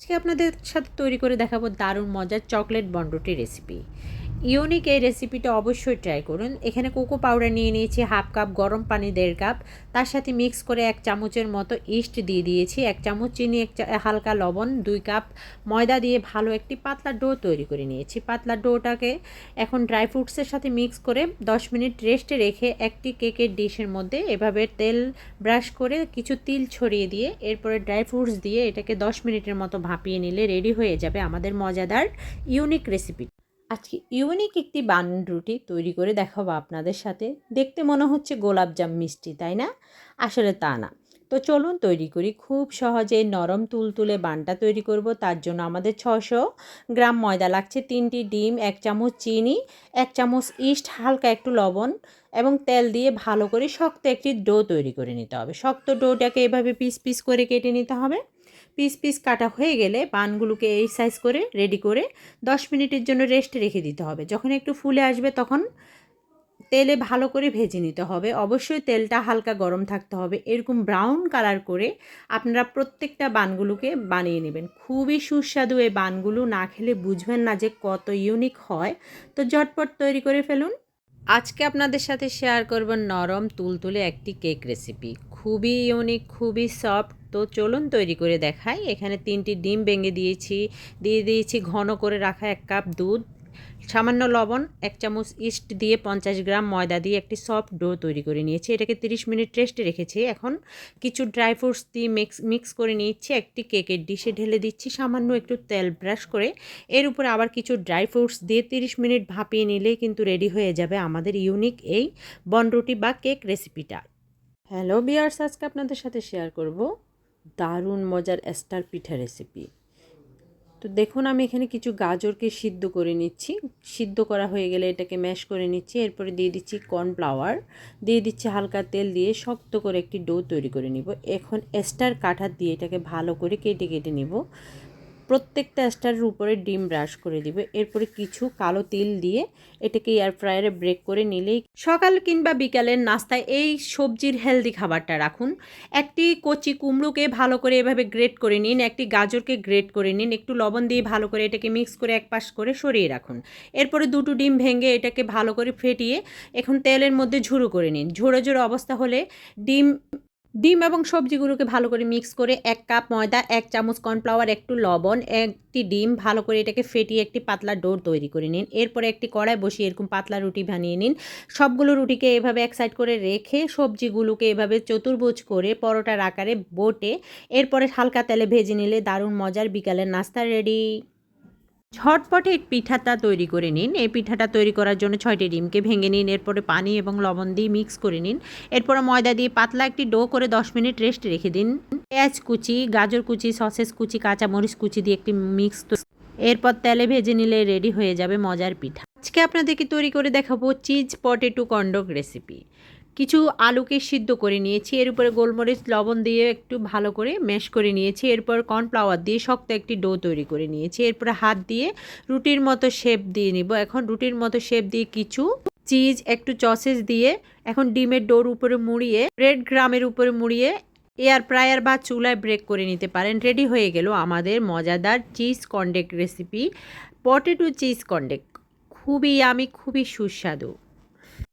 আজকে আপনাদের সাথে তৈরি করে দেখাবো দারুণ মজার চকলেট বন্ডটি রেসিপি ইউনিক এই রেসিপিটা অবশ্যই ট্রাই করুন। এখানে কোকো পাউডার নিয়ে নিয়েছি হাফ কাপ গরম পানি, দেড় কাপ তার সাথে মিক্স করে এক চামচের মতো ইস্ট দিয়ে দিয়েছি। এক চামচ চিনি, এক হালকা লবণ, দুই কাপ ময়দা দিয়ে ভালো একটি পাতলা ডো তৈরি করে নিয়েছি। পাতলা ডোটাকে এখন ড্রাই ফ্রুটসের সাথে মিক্স করে 10 মিনিট রেস্টে রেখে একটি কেকের ডিশের মধ্যে এভাবে তেল ব্রাশ করে কিছু তিল ছড়িয়ে দিয়ে এরপরে ড্রাই ফ্রুটস দিয়ে এটাকে 10 মিনিটের মতো ভাপিয়ে নিলে রেডি হয়ে যাবে আমাদের মজাদার ইউনিক রেসিপি আজকে ইউনিক একটি বান রুটি তৈরি করে দেখাবো আপনাদের সাথে। দেখতে মনে হচ্ছে গোলাপজাম মিষ্টি, তাই না? আসলে তা না। তো চলুন তৈরি করি। খুব সহজে নরম তুলতুলে বানটা তৈরি করব। তার জন্য আমাদের ছশো গ্রাম ময়দা লাগছে, তিনটি ডিম, এক চামচ চিনি, এক চামচ ইস্ট, হালকা একটু লবণ এবং তেল দিয়ে ভালো করে শক্ত একটি ডো তৈরি করে নিতে হবে। শক্ত ডোটাকে এভাবে পিস পিস করে কেটে নিতে হবে। পিস পিস কাটা হয়ে গেলে পানগুলোকে এই সাইজ করে রেডি করে দশ মিনিটের জন্য রেস্টে রেখে দিতে হবে। যখন একটু ফুলে আসবে তখন তেলে ভালো করে ভেজে নিতে হবে। অবশ্যই তেলটা হালকা গরম থাকতে হবে। এরকম ব্রাউন কালার করে আপনারা প্রত্যেকটা বানগুলোকে বানিয়ে নেবেন। খুবই সুস্বাদু এই বানগুলো। না খেলে বুঝবেন না যে কত ইউনিক হয়। তো ঝটপট তৈরি করে ফেলুন। আজকে আপনাদের সাথে শেয়ার করব নরম তুলতুলে একটি কেক রেসিপি খুবই ইউনিক খুবই সফট তো চলুন তৈরি করে দেখাই। এখানে তিনটি ডিম ভেঙে দিয়েছি। দিয়ে দিয়েছি ঘন করে রাখা এক কাপ দুধ। সামান্য লবণ, এক চামচ ইস্ট দিয়ে পঞ্চাশ গ্রাম ময়দা দিয়ে একটি সফট ডো তৈরি করে নিয়েছি। এটাকে তিরিশ মিনিট রেস্টে রেখেছি। এখন কিছু ড্রাই ফ্রুটস দিয়ে মিক্স মিক্স করে নিচ্ছি একটি কেকের ডিশে ঢেলে দিচ্ছি সামান্য একটু তেল ব্রাশ করে। এর উপরে আবার কিছু ড্রাই ফ্রুটস দিয়ে তিরিশ মিনিট ভাপিয়ে নিলেই কিন্তু রেডি হয়ে যাবে আমাদের ইউনিক এই বনরুটি বা কেক রেসিপিটা। হ্যালো বিয়ার্স আজকে আপনাদের সাথে শেয়ার করব দারুণ মজার স্টার পিঠা রেসিপি। তো দেখুন, আমি এখানে কিছু গাজরকে সিদ্ধ করে নিচ্ছি। সিদ্ধ করা হয়ে গেলে এটাকে ম্যাশ করে নিচ্ছি। এরপরে দিয়ে দিচ্ছি কর্নফ্লাওয়ার। দিয়ে দিচ্ছি হালকা তেল দিয়ে শক্ত করে একটি ডো তৈরি করে নিব। এখন এস্টার কাঠার দিয়ে এটাকে ভালো করে কেটে কেটে নিব। প্রত্যেকটা স্টারের উপরে ডিম ব্রাশ করে দিব। এরপরে কিছু কালো তিল দিয়ে এটাকে এয়ার ফ্রায়ারে ব্রেক করে নিলেই সকাল কিংবা বিকালের নাস্তায় এই সবজির হেলদি খাবারটা রাখুন। একটি কচি কুমড়োকে ভালো করে এভাবে গ্রেট করে নিন, একটি গাজরকে গ্রেট করে নিন, একটু লবণ দিয়ে ভালো করে এটাকে মিক্স করে এক পাশ করে সরিয়ে রাখুন। এরপরে দুটো ডিম ভেঙে এটাকে ভালো করে ফেটিয়ে এখন তেলের মধ্যে ঝুড়ো করে নিন। ঝুড়ো ঝুড়ো অবস্থা হলে ডিম ডিম এবং সবজিগুলোকে ভালো করে মিক্স করে এক কাপ ময়দা, এক চামচ কর্নফ্লাওয়ার, একটু লবণ, একটি ডিম, ভালো করে এটাকে ফেটিয়ে একটি পাতলা ডোর তৈরি করে নিন। এরপরে একটি কড়াই বসিয়ে এরকম পাতলা রুটি বানিয়ে নিন। সবগুলো রুটিকে এভাবে এক সাইড করে রেখে সবজিগুলোকে এভাবে চতুর্ভুজ করে পরোটার আকারে বোটে। এরপরে হালকা তেলে ভেজে নিলে দারুণ মজার। বিকালের নাস্তা রেডি। ঝটপটে পিঠাটা তৈরি করে নিন। এই পিঠাটা তৈরি করার জন্য ছয়টি ডিমকে ভেঙে নিন, এরপরে পানি এবং লবণ দিয়ে মিক্স করে নিন। এরপরে ময়দা দিয়ে পাতলা একটি ডো করে দশ মিনিট রেস্ট রেখে দিন। পেঁয়াজ কুচি, গাজর কুচি, সসেস কুচি, কাঁচামরিচ কুচি দিয়ে একটি মিক্স এরপর তেলে ভেজে নিলে রেডি হয়ে যাবে মজার পিঠা। আজকে আপনাদেরকে তৈরি করে দেখাবো চিজ পটেটো কন্ডক রেসিপি। কিছু আলুকে সিদ্ধ করে নিয়েছি। এর উপরে গোলমরিচ, লবণ দিয়ে একটু ভালো করে ম্যাশ করে নিয়েছি। এরপর কর্নফ্লাওয়ার দিয়ে শক্ত একটি ডো তৈরি করে নিয়েছি। এরপরে হাত দিয়ে রুটির মতো শেপ দিয়ে নিব। এখন রুটির মতো শেপ দিয়ে কিছু চিজ, একটু চসেস দিয়ে এখন ডিমের ডোর উপরে মুড়িয়ে, ব্রেড গ্রামের উপরে মুড়িয়ে এয়ার ফ্রায়ার বা চুলায় ব্রেক করে নিতে পারেন। রেডি হয়ে গেল আমাদের মজাদার চিজ কন্ডেক রেসিপি। পটেটো চিজ কন্ডেক খুবই আমি খুবই সুস্বাদু।